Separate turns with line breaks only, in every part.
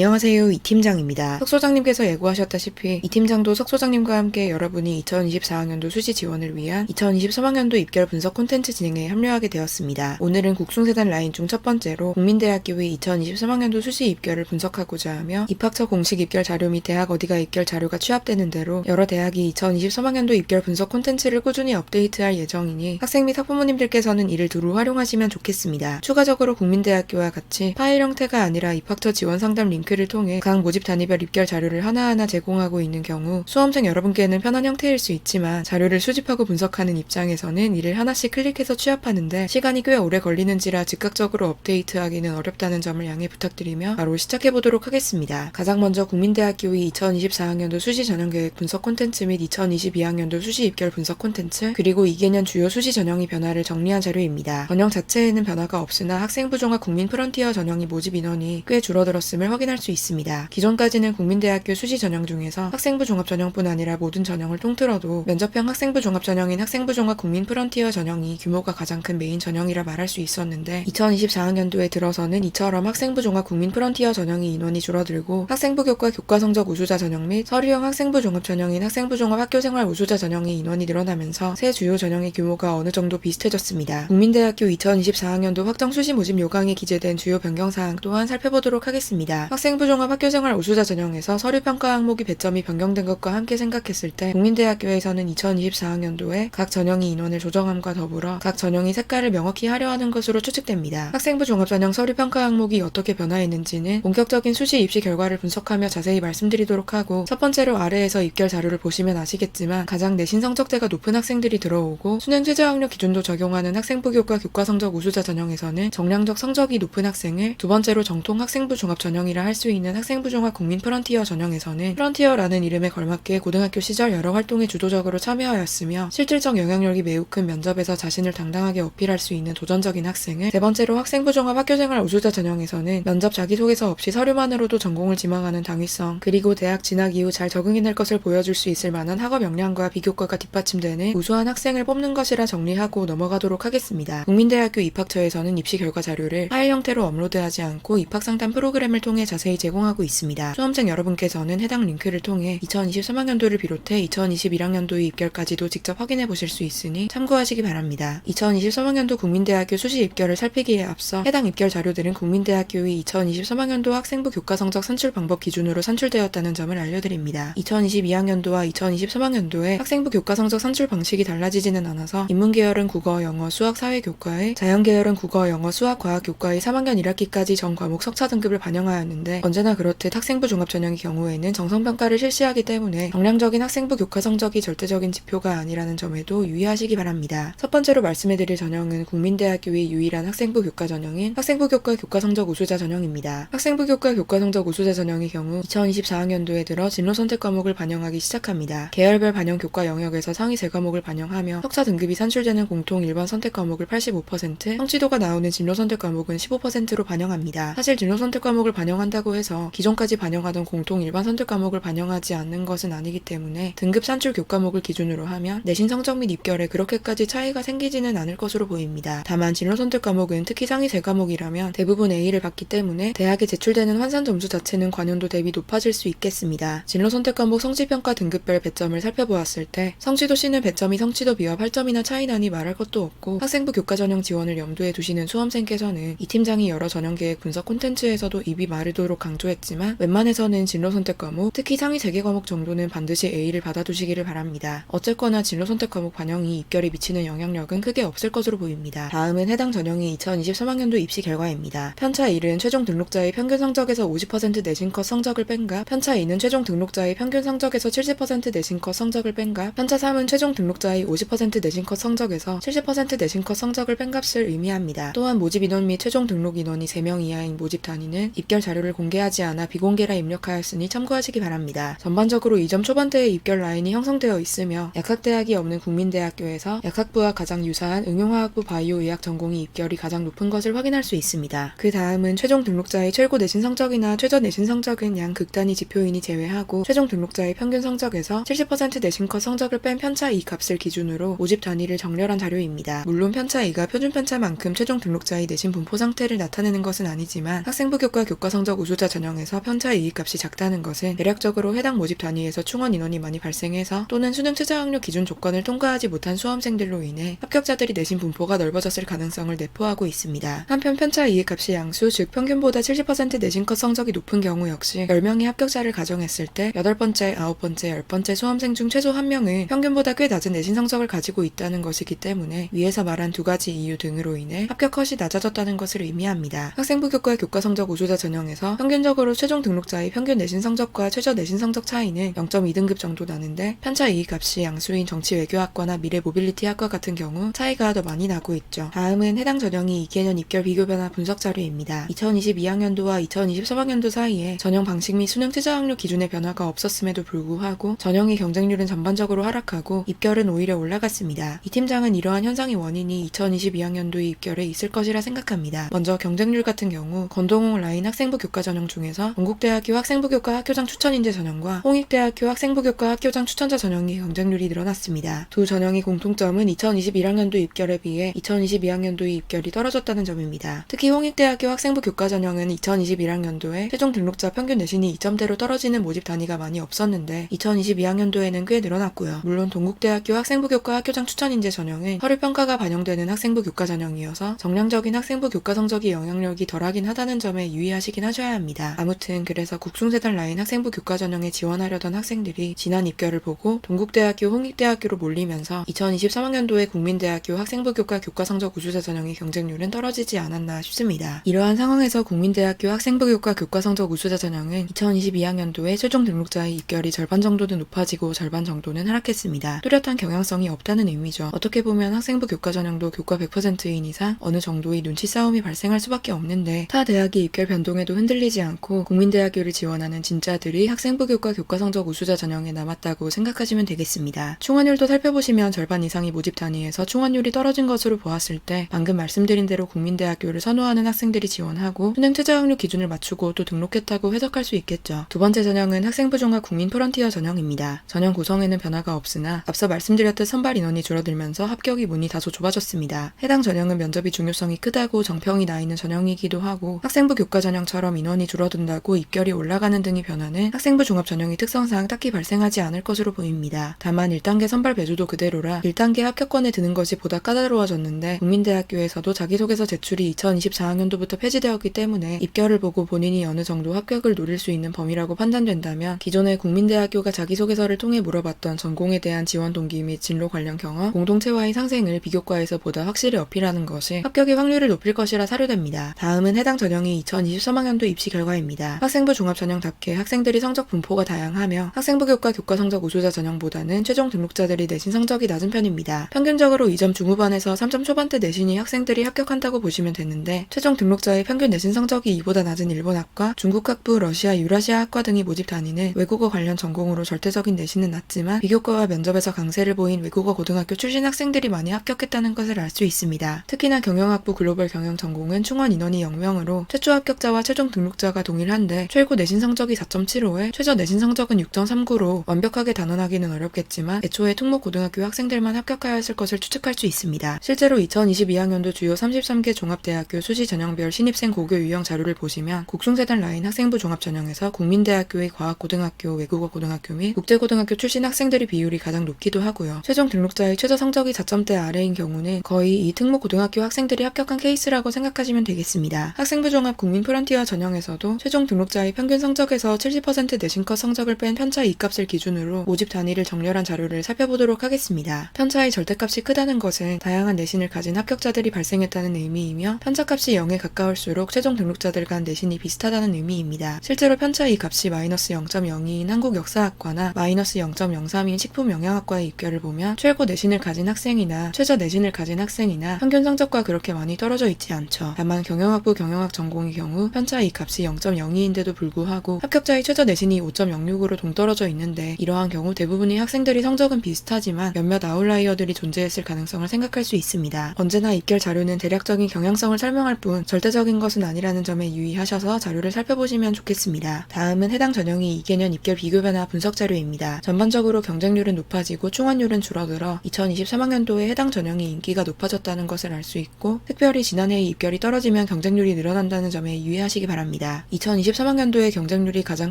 안녕하세요. 이 팀장입니다. 석 소장님께서 예고하셨다시피 이 팀장도 석 소장님과 함께 여러분이 2024학년도 수시 지원을 위한 2023학년도 입결 분석 콘텐츠 진행에 합류하게 되었습니다. 오늘은 국숭세단 라인 중 첫 번째로 국민대학교의 2023학년도 수시 입결을 분석하고자 하며 입학처 공식 입결 자료 및 대학 어디가 입결 자료가 취합되는 대로 여러 대학이 2023학년도 입결 분석 콘텐츠를 꾸준히 업데이트할 예정이니 학생 및 학부모님들께서는 이를 두루 활용하시면 좋겠습니다. 추가적으로 국민대학교와 같이 파일 형태가 아니라 입학처 지원 상담 링크 를 통해 각 모집 단위별 입결 자료를 하나하나 제공하고 있는 경우 수험생 여러분께는 편한 형태일 수 있지만 자료를 수집하고 분석하는 입장에서는 이를 하나씩 클릭해서 취합하는데 시간이 꽤 오래 걸리는지라 즉각적으로 업데이트하기는 어렵다는 점을 양해 부탁드리며 바로 시작해 보도록 하겠습니다. 가장 먼저 국민대학교의 2024학년도 수시 전형계획 분석 콘텐츠 및 2022학년도 수시 입결 분석 콘텐츠 그리고 2개년 주요 수시 전형의 변화를 정리한 자료입니다. 전형 자체에는 변화가 없으나 학생부 종합 국민 프런티어 전형이 모집 인원이 꽤 줄어들었음을 확인할 수 있습니다. 기존까지는 국민대학교 수시 전형 중에서 학생부 종합 전형뿐 아니라 모든 전형을 통틀어도 면접형 학생부 종합 전형인 학생부 종합 국민 프런티어 전형이 규모가 가장 큰 메인 전형이라 말할 수 있었는데 2024학년도에 들어서는 이처럼 학생부 종합 국민 프런티어 전형이 인원이 줄어들고 학생부 교과 교과 성적 우수자 전형 및 서류형 학생부 종합 전형인 학생부 종합 학교생활 우수자 전형의 인원이 늘어나면서 새 주요 전형의 규모가 어느 정도 비슷해졌습니다. 국민대학교 2024학년도 확정 수시 모집 요강에 기재된 주요 변경 사항 또한 살펴보도록 하겠습니다. 학생부 종합 학교생활 우수자 전형에서 서류평가 항목이 배점이 변경된 것과 함께 생각했을 때 국민대학교에서는 2024학년도에 각 전형의 인원을 조정함과 더불어 각 전형이 색깔을 명확히 하려 하는 것으로 추측됩니다. 학생부 종합 전형 서류평가 항목이 어떻게 변화했는지는 본격적인 수시 입시 결과를 분석하며 자세히 말씀드리도록 하고 첫 번째로 아래에서 입결 자료를 보시면 아시겠지만 가장 내신 성적대가 높은 학생들이 들어오고 수능 최저 학력 기준도 적용하는 학생부 교과 교과 성적 우수자 전형에서는 정량적 성적이 높은 학생을 두 번째로 정통 학생부 종합 전형이라 할수 있는 학생부 종합 국민 프런티어 전형에서는 프런티어라는 이름에 걸맞게 고등학교 시절 여러 활동에 주도적으로 참여하였으며 실질적 영향력이 매우 큰 면접에서 자신을 당당하게 어필할 수 있는 도전적인 학생을 세 번째로 학생부 종합 학교생활 우수자 전형에서는 면접 자기소개서 없이 서류만으로도 전공을 지망하는 당위성 그리고 대학 진학 이후 잘 적응해낼 것을 보여줄 수 있을 만한 학업 역량과 비교과가 뒷받침되는 우수한 학생을 뽑는 것이라 정리하고 넘어가도록 하겠습니다. 국민대학교 입학처에서는 입시 결과 자료를 파일 형태로 업로드하지 않고 입학 상담 프로그램을 통해 자세히 제공하고 있습니다. 수험생 여러분께서는 해당 링크를 통해 2023학년도를 비롯해 2021학년도의 입결까지도 직접 확인해 보실 수 있으니 참고하시기 바랍니다. 2023학년도 국민대학교 수시 입결을 살피기에 앞서 해당 입결 자료들은 국민대학교의 2023학년도 학생부 교과 성적 산출 방법 기준으로 산출되었다는 점을 알려드립니다. 2022학년도와 2023학년도에 학생부 교과 성적 산출 방식이 달라지지는 않아서 인문계열은 국어, 영어, 수학, 사회 교과에 자연계열은 국어, 영어, 수학, 과학 교과의 3학년 1학기까지 전 과목 석차 등급을 반영하였는데 언제나 그렇듯 학생부 종합 전형의 경우에는 정성평가를 실시하기 때문에 정량적인 학생부 교과 성적이 절대적인 지표가 아니라는 점에도 유의하시기 바랍니다. 첫 번째로 말씀해드릴 전형은 국민대학교의 유일한 학생부 교과 전형인 학생부 교과 교과 성적 우수자 전형입니다. 학생부 교과 교과 성적 우수자 전형의 경우 2024학년도에 들어 진로 선택 과목을 반영하기 시작합니다. 계열별 반영 교과 영역에서 상위 세 과목을 반영하며 석차 등급이 산출되는 공통 1번 선택 과목을 85%, 성취도가 나오는 진로 선택 과목은 15%로 반영합니다. 사실 진로 선택 과목을 반영한다 고 해서 기존까지 반영하던 공통 일반 선택 과목을 반영하지 않는 것은 아니기 때문에 등급 산출 교과목을 기준으로 하면 내신 성적 및 입결에 그렇게까지 차이가 생기지는 않을 것으로 보입니다. 다만 진로 선택 과목은 특히 상위 세 과목이라면 대부분 A를 받기 때문에 대학에 제출되는 환산 점수 자체는 관연도 대비 높아질 수 있겠습니다. 진로 선택 과목 성취평가 등급별 배점을 살펴보았을 때 성취도 C는 배점이 성취도 B와 8점이나 차이 나니 말할 것도 없고 학생부 교과 전형 지원을 염두에 두시는 수험생께서는 이 팀장이 여러 전형 계획 분석 콘텐츠에서도 입이 마르도록 강조했지만 웬만해서는 진로 선택 과목, 특히 상위 3개 과목 정도는 반드시 A를 받아두시기를 바랍니다. 어쨌거나 진로 선택 과목 반영이 입결에 미치는 영향력은 크게 없을 것으로 보입니다. 다음은 해당 전형의 2023학년도 입시 결과입니다. 편차 1은 최종 등록자의 평균 성적에서 50% 내신 컷 성적을 뺀가, 편차 2는 최종 등록자의 평균 성적에서 70% 내신 컷 성적을 뺀가, 편차 3은 최종 등록자의 50% 내신 컷 성적에서 70% 내신 컷 성적을 뺀 값을 의미합니다. 또한 모집 인원 및 최종 등록 인원이 3명 이하인 모집 단위는 입결 자료를 공개하지 않아 비공개라 입력하였으니 참고하시기 바랍니다. 전반적으로 2점 초반대의 입결 라인이 형성되어 있으며 약학대학이 없는 국민대학교에서 약학부와 가장 유사한 응용화학부 바이오의학 전공이 입결이 가장 높은 것을 확인할 수 있습니다. 그 다음은 최종 등록자의 최고 내신 성적이나 최저 내신 성적은 양 극단위 지표인이 제외하고 최종 등록자의 평균 성적에서 70% 내신 컷 성적을 뺀 편차 2 값을 기준으로 모집 단위를 정렬한 자료입니다. 물론 편차 2가 표준 편차만큼 최종 등록자의 내신 분포 상태를 나타내는 것은 아니지만 학생부 교과 교과 성적 우수 자 전형에서 편차 이익값이 작다는 것은 대략적으로 해당 모집 단위에서 충원 인원이 많이 발생해서 또는 수능 최저 학력 기준 조건을 통과하지 못한 수험생들로 인해 합격자들이 내신 분포가 넓어졌을 가능성을 내포하고 있습니다. 한편 편차 이익값이 양수, 즉 평균보다 70% 내신컷 성적이 높은 경우 역시 10명의 합격자를 가정했을 때 8번째, 9번째, 10번째 수험생 중 최소 1명은 평균보다 꽤 낮은 내신 성적을 가지고 있다는 것이기 때문에 위에서 말한 두 가지 이유 등으로 인해 합격 컷이 낮아졌다는 것을 의미합니다. 학생부 교과의 교과 성적 우수자 전형에서 평균적으로 최종 등록자의 평균 내신 성적과 최저 내신 성적 차이는 0.2등급 정도 나는데 편차 이익값이 양수인 정치 외교학과나 미래 모빌리티 학과 같은 경우 차이가 더 많이 나고 있죠. 다음은 해당 전형이 2개년 입결 비교 변화 분석 자료입니다. 2022학년도와 2023학년도 사이에 전형 방식 및 수능 최저 학력 기준의 변화가 없었음에도 불구하고 전형의 경쟁률은 전반적으로 하락하고 입결은 오히려 올라갔습니다. 이 팀장은 이러한 현상의 원인이 2022학년도의 입결에 있을 것이라 생각합니다. 먼저 경쟁률 같은 경우 건동홍 라인 학생부 교과 전형 중에서 건국대학교 학생부 교과 학교장 추천인재 전형과 홍익대학교 학생부 교과 학교장 추천자 전형의 경쟁률이 늘어났습니다. 두 전형의 공통점은 2021학년도 입결에 비해 2022학년도의 입결이 떨어졌다는 점입니다. 특히 홍익대학교 학생부 교과 전형은 2021학년도에 최종 등록자 평균 내신이 2점대로 떨어지는 모집 단위가 많이 없었는데 2022학년도에는 꽤 늘어났고요. 물론 동국대학교 학생부 교과 학교장 추천인재 전형은 서류 평가가 반영되는 학생부 교과 전형이어서 정량적인 학생부 교과 성적이 영향력이 덜하긴 하다는 점에 유의하시긴 하셔야 합니다. 아무튼 그래서 국숭세단 라인 학생부 교과 전형에 지원하려던 학생들이 지난 입결을 보고 동국대학교 홍익대학교로 몰리면서 2023학년도에 국민대학교 학생부 교과 교과 성적 우수자 전형의 경쟁률은 떨어지지 않았나 싶습니다. 이러한 상황에서 국민대학교 학생부 교과 교과 성적 우수자 전형은 2022학년도에 최종 등록자의 입결이 절반 정도는 높아지고 절반 정도는 하락했습니다. 뚜렷한 경향성이 없다는 의미죠. 어떻게 보면 학생부 교과 전형도 교과 100%인 이상 어느 정도의 눈치 싸움이 발생할 수밖에 없는데 타 대학의 입결 변동에도 흔들리 지 않고 국민대학교를 지원하는 진짜들이 학생부 교과 교과 성적 우수자 전형에 남았다고 생각하시면 되겠습니다. 충원율도 살펴보시면 절반 이상이 모집 단위에서 충원율이 떨어진 것으로 보았을 때 방금 말씀드린 대로 국민대학교를 선호하는 학생들이 지원하고 수능 최저 학력 기준을 맞추고 또 등록했다고 해석할 수 있겠죠. 두 번째 전형은 학생부 종합 국민 프런티어 전형입니다. 전형 구성에는 변화가 없으나 앞서 말씀드렸듯 선발 인원이 줄어들면서 합격이 문이 다소 좁아졌습니다. 해당 전형은 면접이 중요성이 크다고 정평이 나 있는 전형이기도 하고 학생부 교과 전형처럼 인원 이 줄어든다고 입결이 올라가는 등의 변화는 학생부 종합 전형의 특성상 딱히 발생하지 않을 것으로 보입니다. 다만 1단계 선발 배조도 그대로라 1단계 합격권에 드는 것이 보다 까다로워졌는데 국민대학교에서도 자기소개서 제출이 2024학년도부터 폐지되었기 때문에 입결을 보고 본인이 어느 정도 합격을 노릴 수 있는 범위라고 판단된다면 기존에 국민대학교가 자기소개서를 통해 물어봤던 전공에 대한 지원 동기 및 진로 관련 경험, 공동체와의 상생을 비교과에서 보다 확실히 어필하는 것이 합격의 확률을 높일 것이라 사료됩니다. 다음은 해당 전형이 2023학년도 입시 결과입니다. 학생부 종합 전형답게 학생들이 성적 분포가 다양하며 학생부 교과 교과 성적 우수자 전형보다는 최종 등록자들이 내신 성적이 낮은 편입니다. 평균적으로 2점 중후반에서 3점 초반대 내신이 학생들이 합격한다고 보시면 되는데 최종 등록자의 평균 내신 성적이 이보다 낮은 일본 학과, 중국 학부, 러시아, 유라시아 학과 등이 모집 단위는 외국어 관련 전공으로 절대적인 내신은 낮지만 비교과와 면접에서 강세를 보인 외국어 고등학교 출신 학생들이 많이 합격했다는 것을 알 수 있습니다. 특히나 경영학부 글로벌 경영 전공은 충원 인원이 0명으로 최초 합격자와 최종 등록 자가 동일한데 최고 내신 성적이 4.75에 최저 내신 성적은 6.39로 완벽하게 단언하기는 어렵겠지만 애초에 특목 고등학교 학생들만 합격하였을 것을 추측할 수 있습니다. 실제로 2022학년도 주요 33개 종합대학교 수시 전형별 신입생 고교 유형 자료를 보시면 국숭세단 라인 학생부 종합 전형에서 국민대학교의 과학고등학교, 외국어고등학교 및 국제고등학교 출신 학생들의 비율이 가장 높기도 하고요. 최종 등록자의 최저 성적이 4점대 아래인 경우는 거의 이 특목 고등학교 학생들이 합격한 케이스라고 생각하시면 되겠습니다. 학생부 종합 국민 프런티어 전형에 서도 최종 등록자의 평균 성적에서 70% 내신컷 성적을 뺀 편차 이값을 기준으로 모집 단위를 정렬한 자료를 살펴보도록 하겠습니다. 편차의 절대값이 크다는 것은 다양한 내신을 가진 합격자들이 발생했다는 의미이며 편차값이 0에 가까울수록 최종 등록자들 간 내신이 비슷하다는 의미입니다. 실제로 편차 이 값이 마이너스 0.02인 한국 역사학과나 마이너스 0.03인 식품 영양학과의 입결을 보면 최고 내신을 가진 학생이나 최저 내신을 가진 학생이나 평균 성적과 그렇게 많이 떨어져 있지 않죠. 다만 경영학부 경영학 전공의 경우 편차 이 값이 0.02인데도 불구하고 합격자의 최저 내신이 5.06으로 동떨어져 있는데 이러한 경우 대부분의 학생들이 성적은 비슷하지만 몇몇 아웃라이어들이 존재했을 가능성을 생각할 수 있습니다. 언제나 입결 자료는 대략적인 경향성을 설명할 뿐 절대적인 것은 아니라는 점에 유의하셔서 자료를 살펴보시면 좋겠습니다. 다음은 해당 전형이 2개년 입결 비교 변화 분석 자료입니다. 전반적으로 경쟁률은 높아지고 충원율은 줄어들어 2023학년도에 해당 전형이 인기가 높아졌다는 것을 알 수 있고 특별히 지난해의 입결이 떨어지면 경쟁률이 늘어난다는 점에 유의하시기 바랍니다. 합니다. 2023학년도에 경쟁률이 가장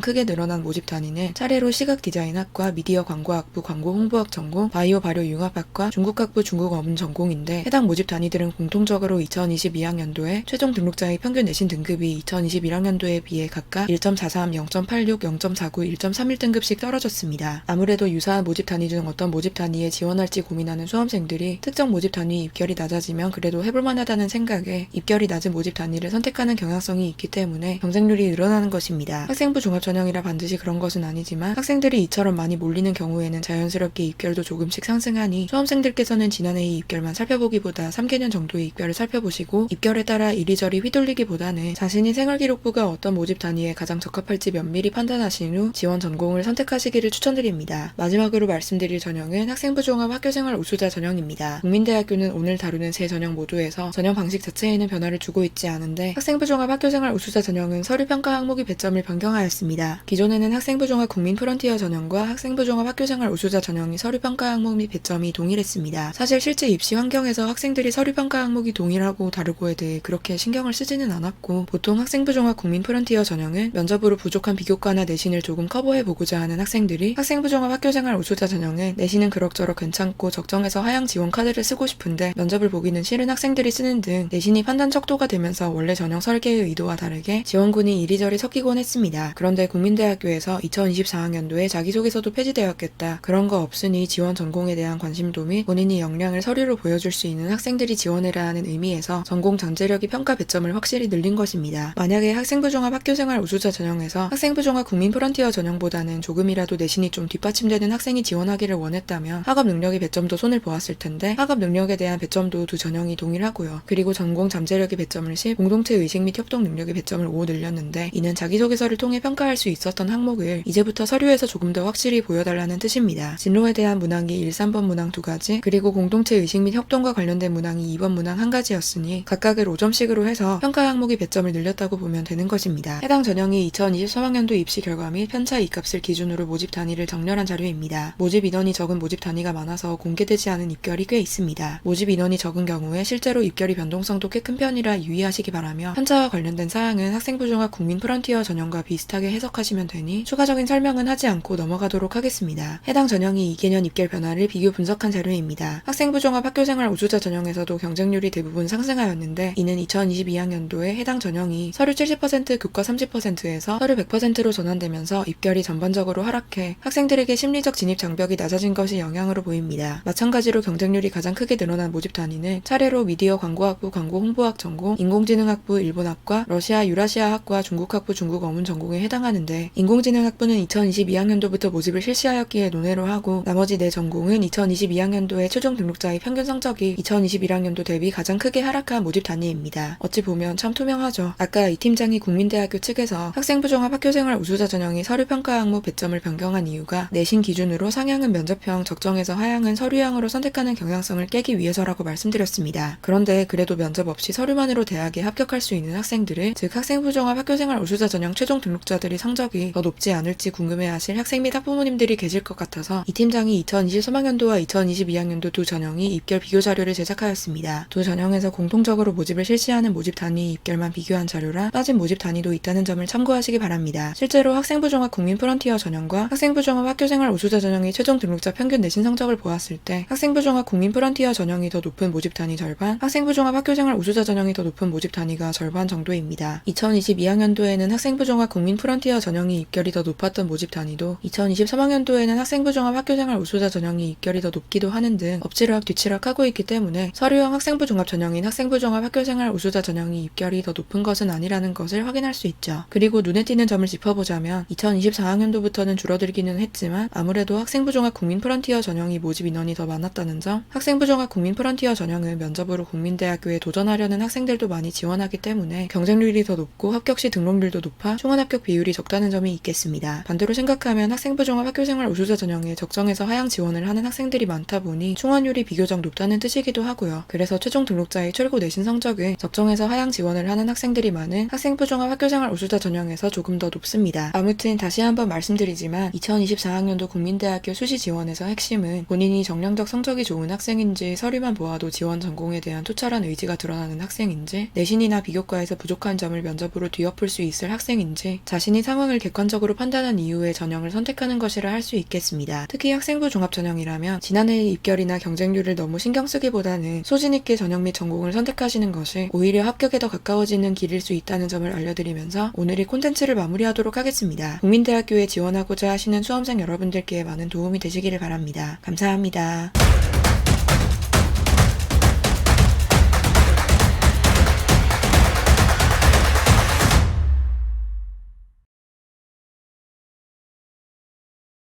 크게 늘어난 모집 단위는 차례로 시각 디자인학과 미디어 광고학부 광고 홍보학 전공, 바이오 발효 융합학과 중국학부 중국 어문 전공인데 해당 모집 단위들은 공통적으로 2022학년도에 최종 등록자의 평균 내신 등급이 2021학년도에 비해 각각 1.43, 0.86, 0.49, 1.31등급씩 떨어졌습니다. 아무래도 유사한 모집 단위 중 어떤 모집 단위에 지원할지 고민하는 수험생들이 특정 모집 단위 입결이 낮아지면 그래도 해볼만하다는 생각에 입결이 낮은 모집 단위를 선택하는 경향성이 있기 때문에 경쟁률이 늘어나는 것입니다. 학생부 종합 전형이라 반드시 그런 것은 아니지만 학생들이 이처럼 많이 몰리는 경우에는 자연스럽게 입결도 조금씩 상승하니 수험생들께서는 지난해의 입결만 살펴보기보다 3개년 정도의 입결을 살펴보시고 입결에 따라 이리저리 휘둘리기보다는 자신이 생활기록부가 어떤 모집 단위에 가장 적합할지 면밀히 판단하신 후 지원 전공을 선택하시기를 추천드립니다. 마지막으로 말씀드릴 전형은 학생부 종합 학교생활 우수자 전형입니다. 국민대학교는 오늘 다루는 세 전형 모두에서 전형 방식 자체에는 변화를 주고 있지 않은데 학생부 종합 학교생활 우수자 전형 은 서류 평가 항목의 배점을 변경하였습니다. 기존에는 학생부 종합 국민 프런티어 전형과 학생부 종합 학교생활 우수자 전형이 서류 평가 항목 및 배점이 동일했습니다. 사실 실제 입시 환경에서 학생들이 서류 평가 항목이 동일하고 다르고에 대해 그렇게 신경을 쓰지는 않았고 보통 학생부 종합 국민 프런티어 전형은 면접으로 부족한 비교과나 내신을 조금 커버해 보고자 하는 학생들이 학생부 종합 학교생활 우수자 전형은 내신은 그럭저럭 괜찮고 적정해서 하향 지원 카드를 쓰고 싶은데 면접을 보기는 싫은 학생들이 쓰는 등 내신이 판단 척도가 되면서 원래 전형 설계의 의도와 다르게 지원군이 이리저리 섞이곤 했습니다. 그런데 국민대학교에서 2024학년도에 자기소개서도 폐지되었겠다. 그런 거 없으니 지원 전공에 대한 관심도 및 본인이 역량을 서류로 보여줄 수 있는 학생들이 지원해라 하는 의미에서 전공 잠재력이 평가 배점을 확실히 늘린 것입니다. 만약에 학생부 종합 학교생활 우수자 전형에서 학생부 종합 국민 프런티어 전형보다는 조금이라도 내신이 좀 뒷받침되는 학생이 지원하기를 원했다면 학업 능력의 배점도 손을 보았을 텐데 학업 능력에 대한 배점도 두 전형이 동일하고요. 그리고 전공 잠재력의 배점을 10, 공동체 의식 및 협동 능력의 배점을 5 늘렸는데 이는 자기소개서를 통해 평가할 수 있었던 항목을 이제부터 서류에서 조금 더 확실히 보여달라는 뜻입니다. 진로에 대한 문항이 1, 3번 문항 두 가지, 그리고 공동체 의식 및 협동과 관련된 문항이 2번 문항 한 가지였으니 각각을 5점씩으로 해서 평가 항목의 배점을 늘렸다고 보면 되는 것입니다. 해당 전형이 2023학년도 입시 결과 및 편차 이값을 기준으로 모집 단위를 정렬한 자료입니다. 모집 인원이 적은 모집 단위가 많아서 공개되지 않은 입결이 꽤 있습니다. 모집 인원이 적은 경우에 실제로 입결이 변동성도 꽤 큰 편이라 유의하시기 바라며 편차와 관련된 사항은 학생 부 종합 국민 프런티어 전형과 비슷하게 해석하시면 되니 추가적인 설명은 하지 않고 넘어가도록 하겠습니다. 해당 전형이 2개년 입결 변화를 비교 분석한 자료입니다. 학생부 종합 학교생활 우수자 전형에서도 경쟁률이 대부분 상승하였는데 이는 2022학년도에 해당 전형이 서류 70% 교과 30%에서 서류 100%로 전환되면서 입결이 전반적으로 하락해 학생들에게 심리적 진입 장벽이 낮아진 것이 영향으로 보입니다. 마찬가지로 경쟁률이 가장 크게 늘어난 모집 단위는 차례로 미디어 광고학부 광고 홍보학 전공, 인공지능학부 일본학과, 러시아 유라시아 학과 중국학부 중국 어문 전공에 해당하는데 인공지능학부는 2022학년도부터 모집을 실시하였기에 논외로 하고 나머지 네 전공은 2022학년도에 최종 등록자의 평균 성적이 2021학년도 대비 가장 크게 하락한 모집 단위입니다. 어찌 보면 참 투명하죠. 아까 이 팀장이 국민대학교 측에서 학생부 종합 학교생활 우수자 전형이 서류 평가 항목 배점을 변경한 이유가 내신 기준으로 상향은 면접형, 적정에서 하향은 서류형으로 선택하는 경향성을 깨기 위해서라고 말씀드렸습니다. 그런데 그래도 면접 없이 서류만으로 대학에 합격할 수 있는 학생들을 즉 학생부 종합 학교생활 우수자 전형 최종 등록자들이 성적이 더 높지 않을지 궁금해하실 학생 및 학부모님들이 계실 것 같아서 이 팀장이 2023학년도와 2022학년도 두 전형이 입결 비교 자료를 제작하였습니다. 두 전형에서 공통적으로 모집을 실시하는 모집 단위 입결만 비교한 자료라 빠진 모집 단위도 있다는 점을 참고하시기 바랍니다. 실제로 학생부 종합 국민 프런티어 전형과 학생부 종합 학교생활 우수자 전형의 최종 등록자 평균 내신 성적을 보았을 때 학생부 종합 국민 프런티어 전형이 더 높은 모집 단위 절반, 학생부 종합 학교생활 우수자 전형이 더 높은 모집 단위가 절반 정도입니다. 2022학년도에는 학생부 종합 국민 프런티어 전형이 입결이 더 높았던 모집 단위도 2023학년도에는 학생부 종합 학교생활 우수자 전형이 입결이 더 높기도 하는 등 엎치락 뒤치락 하고 있기 때문에 서류형 학생부 종합 전형인 학생부 종합 학교생활 우수자 전형이 입결이 더 높은 것은 아니라는 것을 확인할 수 있죠. 그리고 눈에 띄는 점을 짚어보자면 2024학년도부터는 줄어들기는 했지만 아무래도 학생부 종합 국민 프런티어 전형이 모집 인원이 더 많았다는 점, 학생부 종합 국민 프런티어 전형은 면접으로 국민대학교에 도전하려는 학생들도 많이 지원하기 때문에 경쟁률이 더 높고 합격 시 등록률도 높아 총원 합격 비율이 적다는 점이 있겠습니다. 반대로 생각하면 학생부 종합 학교생활 우수자 전형에 적정에서 하향 지원을 하는 학생들이 많다 보니 총원율이 비교적 높다는 뜻이기도 하고요. 그래서 최종 등록자의 최고 내신 성적은 적정에서 하향 지원을 하는 학생들이 많은 학생부 종합 학교생활 우수자 전형에서 조금 더 높습니다. 아무튼 다시 한번 말씀드리지만 2024학년도 국민대학교 수시 지원에서 핵심은 본인이 정량적 성적이 좋은 학생인지 서류만 보아도 지원 전공에 대한 투철한 의지가 드러나는 학생인지 내신이나 비교과에서 부족한 점을 면접 으로 진업으로 뒤엎을 수 있을 학생인지 자신이 상황을 객관적으로 판단한 이후에 전형을 선택하는 것이라 할 수 있겠습니다. 특히 학생부 종합 전형이라면 지난해 입결이나 경쟁률을 너무 신경 쓰기보다는 소진 있게 전형 및 전공을 선택하시는 것이 오히려 합격에 더 가까워지는 길일 수 있다는 점을 알려드리면서 오늘 이 콘텐츠를 마무리하도록 하겠습니다. 국민대학교에 지원하고자 하시는 수험생 여러분들께 많은 도움이 되시기를 바랍니다. 감사합니다.